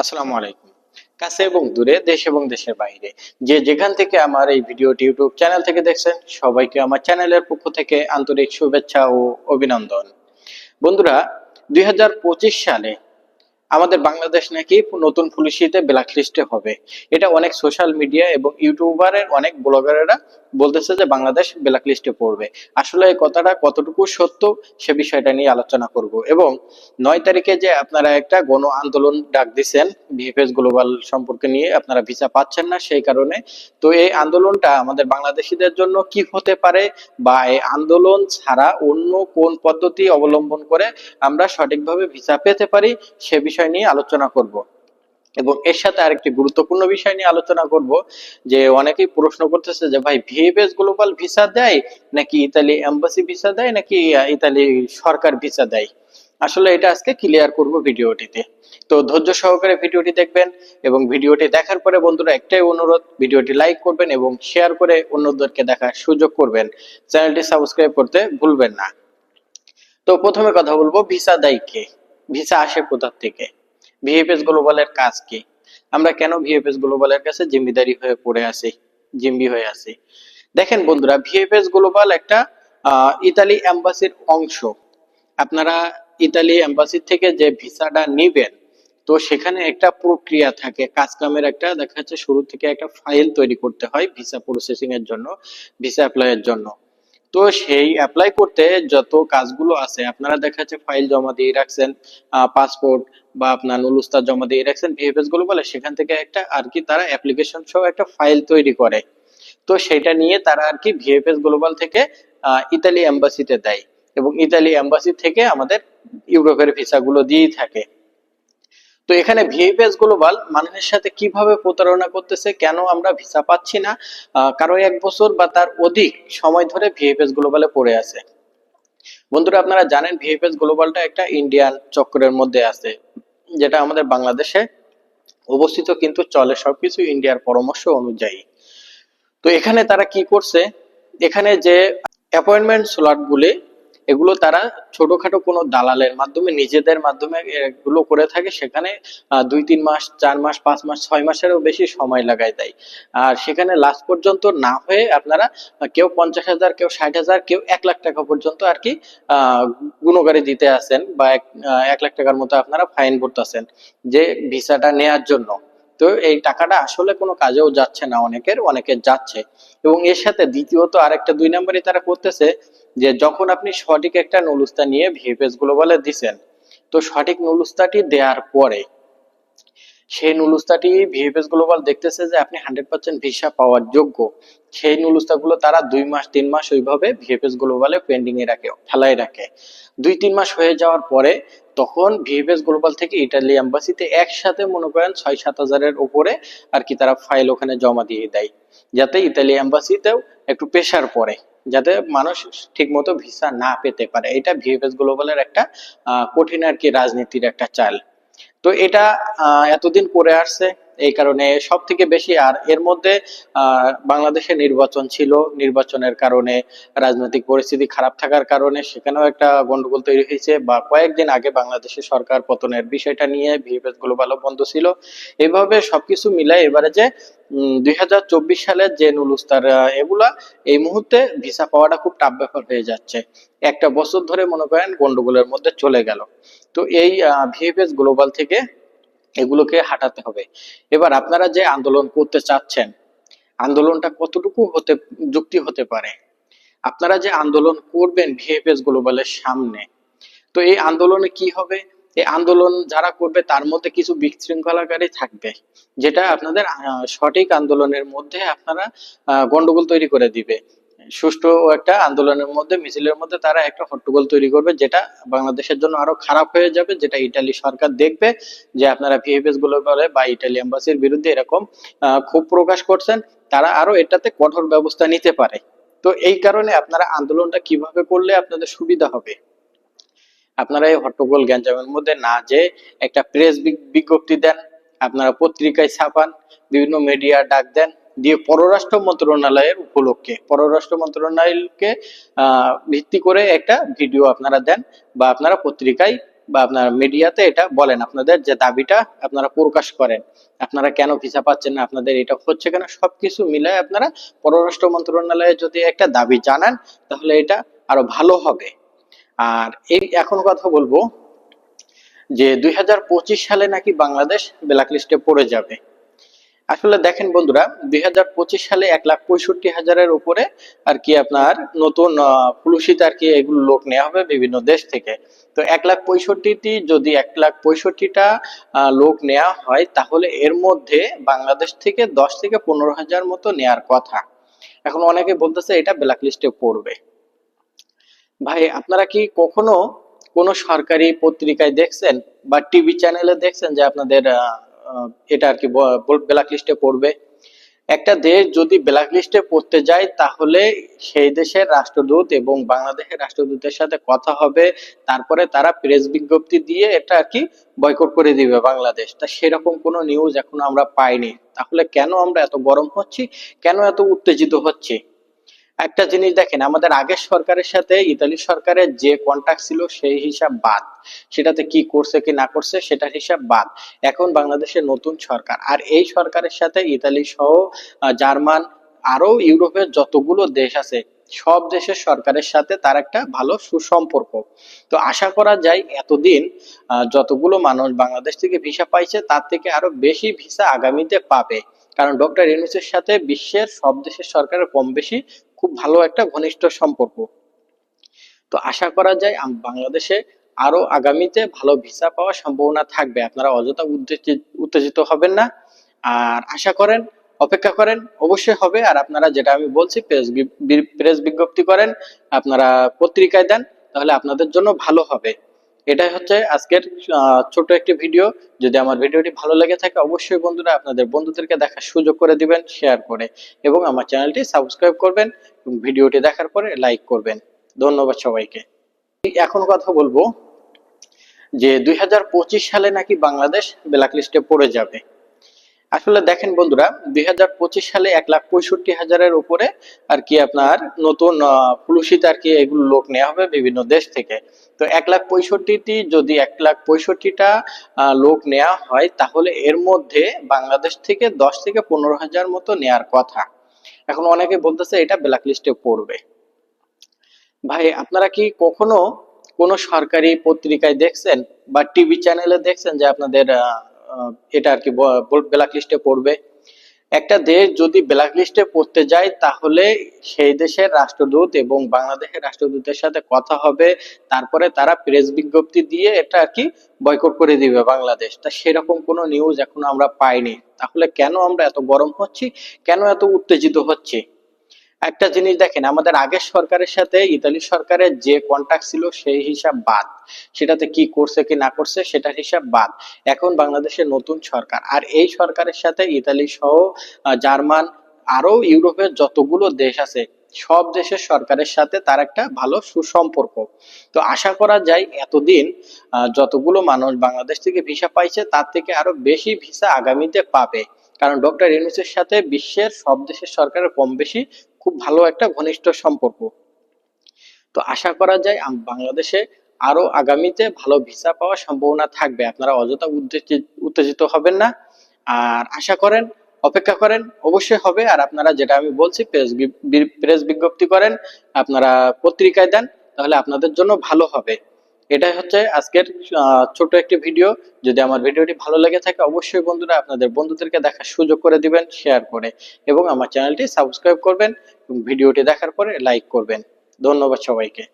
আসসালামু আলাইকুম। কাছে এবং দূরে, দেশ এবং দেশের বাইরে। যে যেখান থেকে আমার এই ভিডিওটি ইউটিউব চ্যানেল থেকে দেখছেন, সবাইকে আমার চ্যানেলের পক্ষ থেকে আন্তরিক শুভেচ্ছা ও অভিনন্দন। বন্ধুরা, দুই হাজার পঁচিশ সালে আমাদের বাংলাদেশ নাকি নতুন পুলিশিতে ব্ল্যাক লিস্টে হবে। এটা অনেক সোশ্যাল মিডিয়া এবং ইউটিউবারের অনেক ব্লগারেরা বলতেছে যে বাংলাদেশ ব্ল্যাক লিস্টে পড়বে। আসলে এই কথাটা কতটুকু সত্য সে বিষয়টা নিয়ে আলোচনা করব এবং নয় তারিখে যে আপনারা একটা গণ আন্দোলন ডাক দিচ্ছেন ভিএফএস গ্লোবাল সম্পর্কে নিয়ে আপনারা ভিসা পাচ্ছেন না সেই কারণে। তো এই আন্দোলনটা আমাদের বাংলাদেশিদের জন্য কি হতে পারে বা এই আন্দোলন ছাড়া অন্য কোন পদ্ধতি অবলম্বন করে আমরা সঠিকভাবে ভিসা পেতে পারি সে বিষয় নিয়ে আলোচনা করব। এবং এর সাথে আরেকটি গুরুত্বপূর্ণ বিষয় নিয়ে আলোচনা করব, যে অনেকেই প্রশ্ন করতেছে যে, ভাই ভিএফএস গ্লোবাল ভিসা দেয় নাকি ইতালি এম্বাসি ভিসা দেয় নাকি ইতালি সরকার ভিসা দেয়? আসলে এটা আজকে ক্লিয়ার করব ভিডিওটিতে। তো ধৈর্য সহকারে ভিডিওটি দেখবেন এবং ভিডিওটি দেখার পরে বন্ধুরা একটাই অনুরোধ, ভিডিওটি লাইক করবেন এবং শেয়ার করে অন্যদেরকে দেখার সুযোগ করবেন। চ্যানেলটি সাবস্ক্রাইব করতে ভুলবেন না। তো প্রথমে কথা বলব ভিসা দেয় কে? ভিসা আসে কোথা থেকে? ভিএফএস গ্লোবালের কাজ কি? আমরা কেন ভিএফএস গ্লোবালের কাছে জিম্মিদারি হয়ে পড়ে আছি জিম্বি হয়ে আছি? দেখেন বন্ধুরা ভিএফএস গ্লোবাল একটা ইতালি এম্বাসির অংশ। আপনারা ইতালি এম্বাসি থেকে যে ভিসাটা নিবেন, তো সেখানে একটা প্রক্রিয়া থাকে কাজ কামের একটা, দেখা যাচ্ছে শুরু থেকে একটা ফাইল তৈরি করতে হয় ভিসা প্রসেসিং এর জন্য, ভিসা অ্যাপ্লাই এর জন্য। তো সেই অ্যাপ্লাই করতে যত কাজগুলো আছে, আপনারা দেখা যাচ্ছে ফাইল জমা দিয়ে রাখছেন পাসপোর্ট বা আপনার নুলুস্তার জমা দিয়ে রাখছেন ভিএফএসগুলো বলে সেখান থেকে একটা আর কি তারা অ্যাপ্লিকেশন সহ একটা ফাইল তৈরি করে। তো সেটা নিয়ে তারা আর কি ভিএফএস গ্লোবাল থেকে ইতালি এম্বাসিতে দেয় এবং ইতালি এম্বাসি থেকে আমাদের ইউরোপের ভিসাগুলো দিয়েই থাকে। তো এখানে ভিএফএস গ্লোবাল মানুষের সাথে কীভাবে প্রতারণা করতেছে, কেন আমরা ভিসা পাচ্ছি না কারও এক বছর বা তার অধিক সময় ধরে ভিএফএস গ্লোবালে পড়ে আছে। বন্ধুরা, আপনারা জানেন ভিএফএস গ্লোবালটা একটা ইন্ডিয়ান চক্রের মধ্যে আছে, যেটা আমাদের বাংলাদেশে অবস্থিত কিন্তু চলে সবকিছু ইন্ডিয়ার পরামর্শ অনুযায়ী। তো এখানে তারা কি করছে, এখানে যে অ্যাপয়েন্টমেন্ট স্লট গুলি এগুলো তারা ছোটখাটো কোনো দালালের মাধ্যমে, নিজেদের মাধ্যমে এগুলো করে থাকে। সেখানে দুই, তিন মাস, চার মাস, পাঁচ মাস, ছয় মাসেরও বেশি সময় লাগাই দেয় আর সেখানে লাস্ট পর্যন্ত না হয়ে আপনারা কেউ পঞ্চাশ হাজার, কেউ ষাট হাজার, কেউ এক লাখ টাকা পর্যন্ত আর কি আহ গুণগারি দিতে আসেন বা এক এক লাখ টাকার মতো আপনারা ফাইন ভরতেছেন যে ভিসাটা নেয়ার জন্য। তো এই টাকাটা আসলে কোনো কাজেও যাচ্ছে না অনেকের অনেকের যাচ্ছে। এবং এর সাথে দ্বিতীয়ত আরেকটা দুই নম্বরে তারা করতেছে যে যখন আপনি সঠিক একটা নুলুস্তা নিয়ে ভিএফএস গ্লোবালে দিছেন, তো সঠিক নুলুস্তাটি দেওয়ার পরে সেই নুলুস্তাটি ভিএফএস গ্লোবাল দেখতেছে যে আপনি হান্ড্রেড পার্সেন্ট ভিসা পাওয়ার যোগ্য। সেই নুলুস্তাগুলো তারা দুই মাস, তিন মাস ওইভাবে ভিএফএস গ্লোবালে পেন্ডিং এ রাখে, ফেলাই রাখে। দুই, তিন মাস হয়ে যাওয়ার পরে তখন ভিএফএস গ্লোবাল থেকে ইটালি এম্বাসিতে একসাথে মনে করেন ছয় সাত হাজারের উপরে আর কি তারা ফাইল ওখানে জমা দিয়ে দেয়, যাতে ইতালি এম্বাসিতেও একটু প্রেশার পড়ে, যাতে মানুষ ঠিক মতো ভিসা না পেতে পারে। এটা ভিএফএস গ্লোবালের একটা কঠিন আর কি রাজনীতির একটা চাল। তো এটা এতদিন করে আসছে। এই কারণে সব থেকে বেশি, আর এর মধ্যে বাংলাদেশে নির্বাচন ছিল। নির্বাচনের কারণে রাজনৈতিক পরিস্থিতি খারাপ থাকার কারণে সেখানেও একটা গন্ডগোল তৈরি হয়েছে বা কয়েকদিন আগে বাংলাদেশের সরকার পতনের বিষয়টা নিয়ে ভিএফএস গ্লোবালও বন্ধ ছিল। এইভাবে সবকিছু মিলাই এবারে যে দুই হাজার চব্বিশ সালের যে নুলুস্তার এগুলা, এই মুহূর্তে ভিসা পাওয়াটা খুব টাফ ব্যাপার হয়ে যাচ্ছে। একটা বছর ধরে মনে করেন গন্ডগোলের মধ্যে চলে গেল। তো এই ভিএফএস গ্লোবাল থেকে এগুলোকে হাঁটাতে হবে। এবার আপনারা যে আন্দোলন করতে চাচ্ছেন, আন্দোলনটা কতটুকু হতে, যুক্তি হতে পারে? আপনারা যে আন্দোলন করবেন ভিএফএস গ্লোবালের সামনে, তো এই আন্দোলনে কি হবে? এই আন্দোলন যারা করবে তার মধ্যে কিছু বিশৃঙ্খলাকারী থাকবে, যেটা আপনাদের সঠিক আন্দোলনের মধ্যে আপনারা গন্ডগোল তৈরি করে দিবে। সুষ্ঠু একটা আন্দোলনের মধ্যে, মিছিলের মধ্যে তারা একটা হট্টগোল তৈরি করবে, যেটা বাংলাদেশের জন্য আরও খারাপ হয়ে যাবে, যেটা ইটালি সরকার দেখবে যে আপনারা ভিএফএসগুলো বলে বা ইটালি এম্বাসির বিরুদ্ধে এরকম ক্ষোভ প্রকাশ করছেন, তারা আরও এটাতে কঠোর ব্যবস্থা নিতে পারে। তো এই কারণে আপনারা আন্দোলনটা কীভাবে করলে আপনাদের সুবিধা হবে? আপনারা এই হট্টগোল গ্যাঞ্জামের মধ্যে না যে একটা প্রেস বিজ্ঞপ্তি দেন, আপনারা পত্রিকায় ছাপান, বিভিন্ন মিডিয়া ডাক দেন দিয়ে পররাষ্ট্র মন্ত্রণালয়ের উপলক্ষে, পররাষ্ট্র মন্ত্রণালয়কে ভিত্তি করে একটা ভিডিও আপনারা দেন বা আপনারা পত্রিকায় বা আপনার মিডিয়াতে এটা বলেন আপনাদের যে দাবিটা আপনারা প্রকাশ করেন। আপনারা কেন ভিসা পাচ্ছেন না, আপনাদের এটা হচ্ছে কেন, সবকিছু মিলায় আপনারা পররাষ্ট্র মন্ত্রণালয়ে যদি একটা দাবি জানান, তাহলে এটা আরও ভালো হবে। আর এই এখন কথা বলব যে দুই হাজার পঁচিশ সালে নাকি বাংলাদেশ ব্ল্যাক লিস্টে পড়ে যাবে। আসলে দেখেন বন্ধুরা দুই হাজার পঁচিশ সালে এক লাখ পঁয়ষট্টি হাজারের উপরে আর কি আপনার নতুন পুলুষিত আর কি এগুলো লোক নেওয়া হবে বিভিন্ন দেশ থেকে। তো এক লাখ পঁয়ষট্টিটি যদি এক লাখ পঁয়ষট্টিটা লোক নেওয়া হয় তাহলে এর মধ্যে বাংলাদেশ থেকে দশ থেকে পনেরো হাজার মতো নেয়ার কথা। এখন অনেকে বলতেছে এটা ব্ল্যাক লিস্টে পড়বে। ভাই আপনারা কি কখনো কোনো সরকারি পত্রিকায় দেখছেন বা টিভি চ্যানেলে দেখছেন যে আপনাদের আহ, এটা আর কি ব্ল্যাক লিস্টে পড়বে। একটা দেশ যদি ব্ল্যাক লিস্টে পড়তে যায়, তাহলে সেই দেশের রাষ্ট্রদূত এবং বাংলাদেশের রাষ্ট্রদূতের সাথে কথা হবে। তারপরে তারা প্রেস বিজ্ঞপ্তি দিয়ে এটা আর কি বয়কট করে দিবে বাংলাদেশ। তা সেরকম কোনো নিউজ এখনও আমরা পাইনি। তাহলে কেন আমরা এত গরম হচ্ছি? কেন এত উত্তেজিত হচ্ছি? একটা জিনিস দেখেন, আমাদের আগের সরকারের সাথে ইতালি সরকারের যে কন্ট্যাক্ট ছিল সেই হিসাব বাদ। সেটাতে কি করছে, কি না করছে সেটার হিসাব বাদ। এখন বাংলাদেশের নতুন সরকার। আর এই সরকারের সাথে ইতালি সহ জার্মান আরও ইউরোপের যতগুলো দেশ আছে, সব দেশের সরকারের সাথে তার একটা ভালো সুসম্পর্ক। তো আশা করা যায় এতদিন যতগুলো মানুষ বাংলাদেশ থেকে ভিসা পাইছে, তার থেকে আরও বেশি ভিসা আগামীতে পাবে। কারণ ডক্টর ইউনুসের সাথে বিশ্বের সব দেশের সরকারের কম বেশি খুব ভালো একটা ঘনিষ্ঠ সম্পর্ক। তো আশা করা যায় বাংলাদেশে আরও আগামীতে ভালো ভিসা পাওয়ার সম্ভাবনা থাকবে। আপনারা অযথা উত্তেজিত হবেন না। আর আশা করেন, অপেক্ষা করেন, অবশ্যই হবে। আর আপনারা যেটা আমি বলছি, প্রেস প্রেস বিজ্ঞপ্তি করেন, আপনারা পত্রিকায় দেন, তাহলে আপনাদের জন্য ভালো হবে। এটাই হচ্ছে আজকের ছোট একটি ভিডিও যদি আমার ভিডিওটি ভালো লেগে থাকে, অবশ্যই বন্ধুরা আপনাদের বন্ধুদেরকে দেখার সুযোগ করে দিবেন শেয়ার করে। এবং আমার চ্যানেলটি সাবস্ক্রাইব করবেন এবং ভিডিওটি দেখার পরে লাইক করবেন। ধন্যবাদ সবাইকে। এখন কথা বলব যে দুই হাজার পঁচিশ সালে নাকি বাংলাদেশ ব্ল্যাক লিস্টে পড়ে যাবে। আসলে দেখেন বন্ধুরা, দুই হাজার পঁচিশ সালে এক লাখ পঁয়ষট্টি হাজারের উপরে আর কি আপনার নতুন পুলুষিত আর কি এগুলো লোক নেওয়া হবে বিভিন্ন দেশ থেকে। তো এক লাখ পঁয়ষট্টিটি যদি এক লাখ পঁয়ষট্টিটা লোক নেওয়া হয়, তাহলে এর মধ্যে বাংলাদেশ থেকে দশ থেকে পনেরো হাজার মতো নেয়ার কথা। এখন অনেকে বলতেছে, এটা ব্ল্যাক লিস্টে পড়বে। ভাই, আপনারা কি কখনো কোনো সরকারি পত্রিকায় দেখছেন বা টিভি চ্যানেলে দেখছেন যে আপনাদের এটা আর কি ব্ল্যাক লিস্টে পড়বে। একটা দেশ যদি ব্ল্যাক লিস্টে পড়তে যায়, তাহলে সেই দেশের রাষ্ট্রদূত এবং বাংলাদেশের রাষ্ট্রদূতের সাথে কথা হবে। তারপরে তারা প্রেস বিজ্ঞপ্তি দিয়ে এটা আর কি বয়কট করে দিবে বাংলাদেশ। তা সেরকম কোনো নিউজ এখনও আমরা পাইনি। তাহলে কেন আমরা এত গরম হচ্ছি? কেন এত উত্তেজিত হচ্ছি? একটা জিনিস দেখেন, আমাদের আগের সরকারের সাথে ইতালি সরকারের যে কন্ট্যাক্ট ছিল সেই হিসাব বাদ। সেটাতে কি করছে কি না করছে সেটার হিসাব বাদ। এখন বাংলাদেশের নতুন সরকার। আর এই সরকারের সাথে ইতালি সহ জার্মান আরও ইউরোপের যতগুলো দেশ আছে, সব দেশের সরকারের সাথে তার একটা ভালো সুসম্পর্ক। তো আশা করা যায় এতদিন যতগুলো মানুষ বাংলাদেশ থেকে ভিসা পাইছে, তার থেকে আরও বেশি ভিসা আগামীতে পাবে। কারণ ডক্টর ইউনুসের সাথে বিশ্বের সব দেশের সরকারের কম বেশি খুব ভালো একটা ঘনিষ্ঠ সম্পর্ক। তো আশা করা যায় বাংলাদেশে আরও আগামীতে ভালো ভিসা পাওয়ার সম্ভাবনা থাকবে। আপনারা অযথা উত্তেজিত হবেন না। আর আশা করেন, অপেক্ষা করেন, অবশ্যই হবে। আর আপনারা যেটা আমি বলছি, প্রেস প্রেস বিজ্ঞপ্তি করেন, আপনারা পত্রিকায় দেন, তাহলে আপনাদের জন্য ভালো হবে। এটাই হচ্ছে আজকের ছোট একটি ভিডিও। যদি আমার ভিডিওটি ভালো লেগে থাকে, অবশ্যই বন্ধুরা আপনাদের বন্ধুদেরকে দেখার সুযোগ করে দিবেন শেয়ার করে, এবং আমার চ্যানেলটি সাবস্ক্রাইব করবেন ভিডিওটি দেখার পরে লাইক করবেন। ধন্যবাদ সবাইকে।